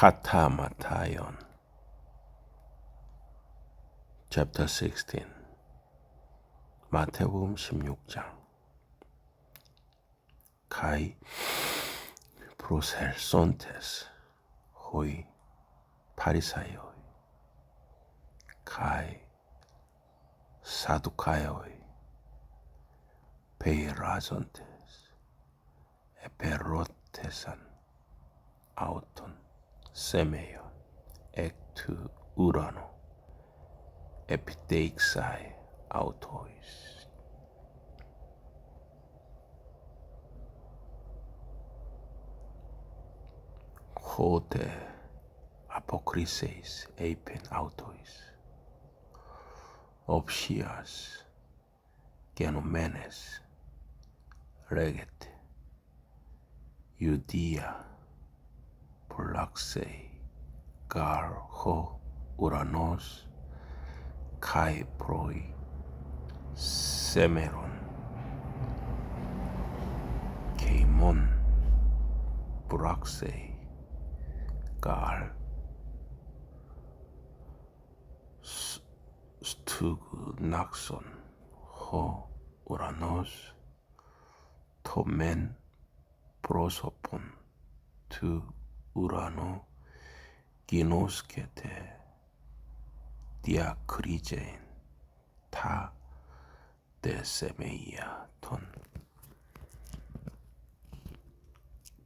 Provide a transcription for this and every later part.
카타마타yon chapter 16 마태복음 16장. 카이 프로셀 손테스 호이 파리사이오이 카이 사두카이오이 페이라존테스 에페로테산 아우톤 semeo et urano epiteixae autois. Hote apokriseis eipen autois. Opsias genomenes reget iudia 갈호 우라노스 카이 프로이 세메론 케이몬 브락세이 갈 스- 스투그 낙손 호 우라노스 토멘 프로소폰 투 우라노 기노스케테 디아크리제인 타 데세메이아 톤.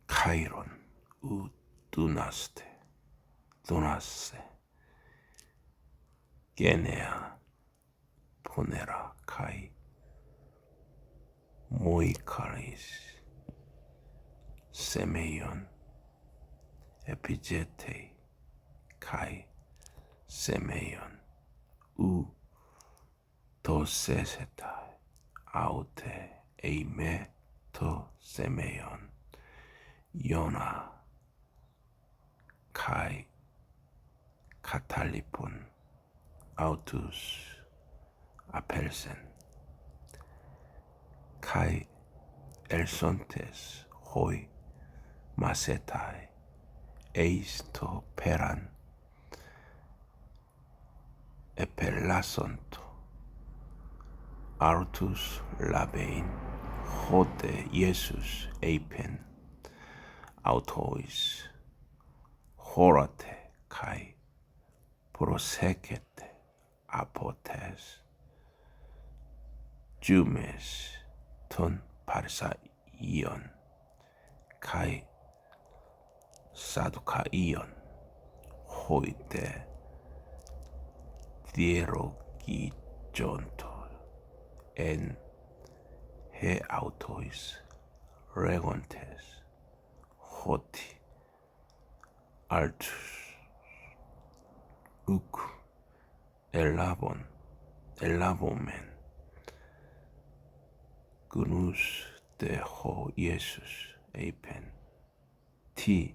카이론 우 두나스테 두나세 게네아 포네라 카이 모이카리스 세메이온 epigetei kai semeion u to seseta aute eime to semeion iona kai katalipon autus apelsen kai elsontes hoi masetai 에이메 도 세메이온 요나 카이 카탈리폰 아우투스 아펠센 카이 엘손테스 호이 마세타이 에이스토 페란 에펠라손토 아르투스 라베인 호데 예수스 에이펜 아우토이스 호라테 카이 프로세케테 아포테스 주메스 톤 파르사이온 카이 사두카이온 호이테 디에로기존토 엔 헤아우토이스 레곤테스 호티 알투스 우쿠 엘라본 엘라보멘 그누스 데호 예수스 에이펜 티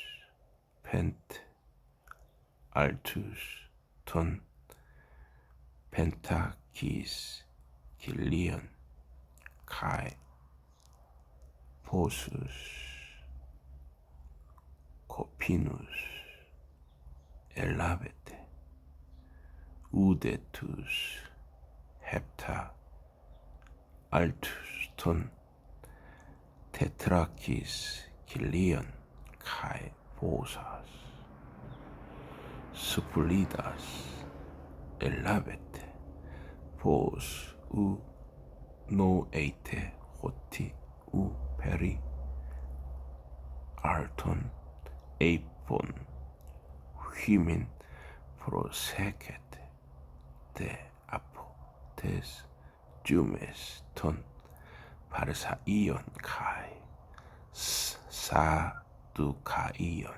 펜트 알투스 톤 펜타키스 길리언 카이 포수스 코피누스 엘라베테 우데투스 헵타 알투스 톤 테트라키스 길리언 카이 reposas, supulidas, elavete, pos u no eite hoti u peri arton eipon himin prosecet de apotes jumes ton parasaion kai sa 스- 사두카이온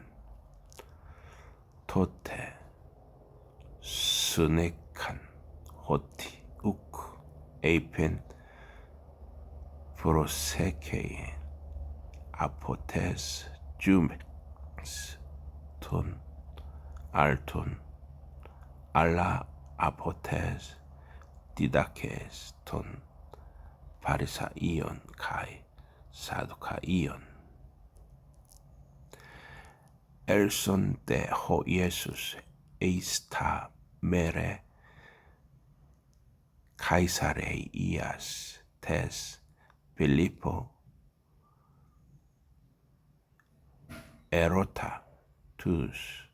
토테 스네칸 호티 우크 에이펜 프로세케인 아포테스 주메스 톤 알톤 알라 아포테스 디다케스 톤 바리사 이온 카이 사두카 이온 elson de ho Iesus eista mere caesarei ias tes Filippo erota tus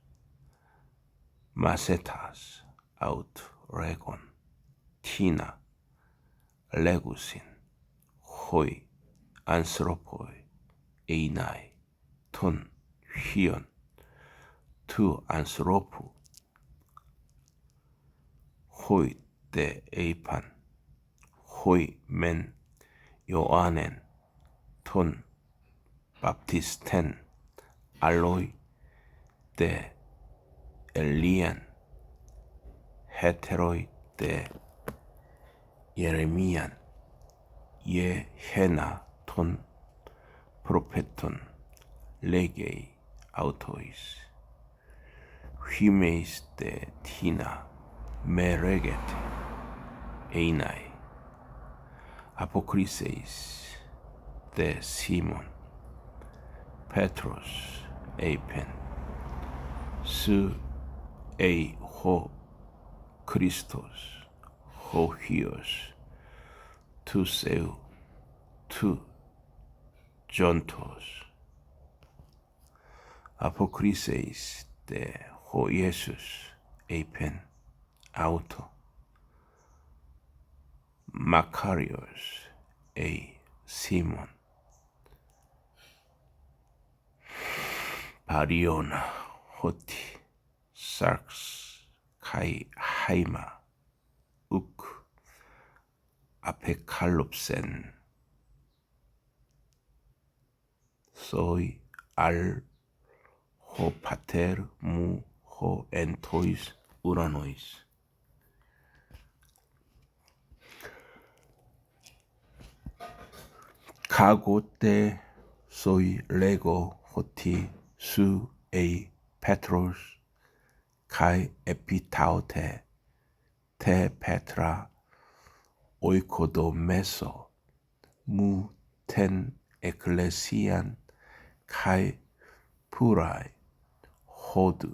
macetas aut regon. Tina legusin hoi anthropoi einai ton hion. 투 안스로프 호이 때 에이판 호이 맨 요아넨 톤 밥티스텐 알로이 때 엘리안 헤테로이 때 예레미안 예헤나 톤 프로페톤 레게이 아우토이스 himeiste tina mereget einai apokriseis de Simon Petros epen su ei ho Christos ho hios tus eu tu jontos apokriseis de ho apen auto. Macarios e Simon. Pariona hoti sarx kai haima uk apekalopsen soy al ho pater mu 무호 엔토이스 우라노이스. 가고테 소이 레고 호티 수 에이 페트로스 카이 에피타오테 테 페트라 오이코도 메소 무텐 에클레시안 카이 푸라이 호드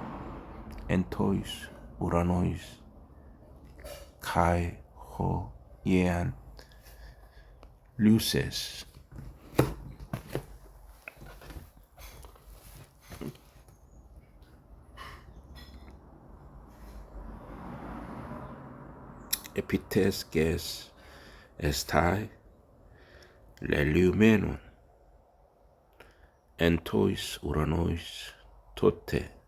entois uranois kai ho iean luces. Επιτέσκες εστάι λελιουμένων εν τοις uranois τότε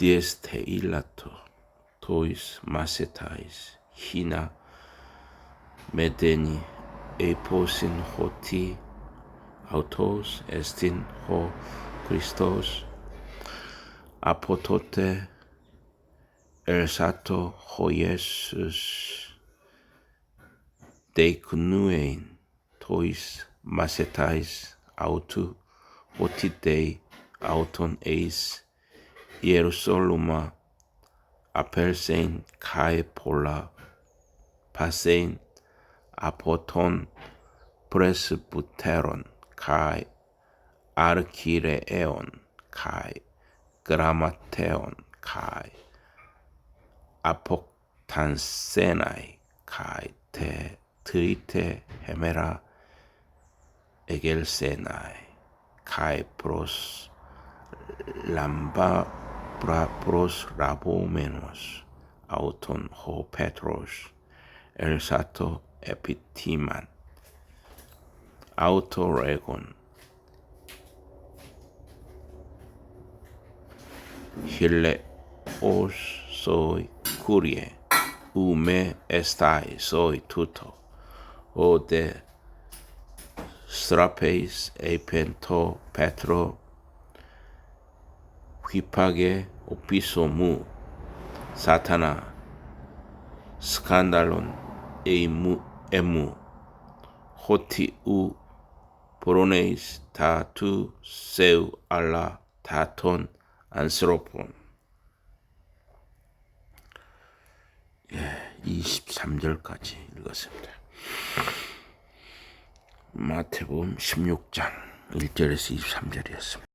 dies te illato, tois macetais, hina medeni, eposin hoti, autos estin ho Christos, apotote ersato ho Iesus, deicnuen tois macetais autu, hoti dei auton eis, 예루살렘아 아펠세인 카에폴라 바세인 아포톤 프레스부테론 카이 아르키레에온 카이 그라마테온 카이 아폭탄세나이 카이테 트이테 헤메라 에겔세나이 카이프로스 람바 προσραβωμένος από τον ο Πέτρος, ελσάτο επιτήμαν. αυτορεγόν, Χίλε ως σοι κούριε, ου με εστάι σοι τούτο, ο δε στραπείς επεν το πέτρο 티만 아우토레곤 힐레 os soy curie ume estai soy tuto o de strapes epento petro 휘파게 오피소 무 사타나 스칸달론 에이무 에무 호티 우 브로네이스 다투 세우 알라 다톤 안스로폰 예, 23절까지 읽었습니다. 마태복음 16장 1절에서 23절이었습니다.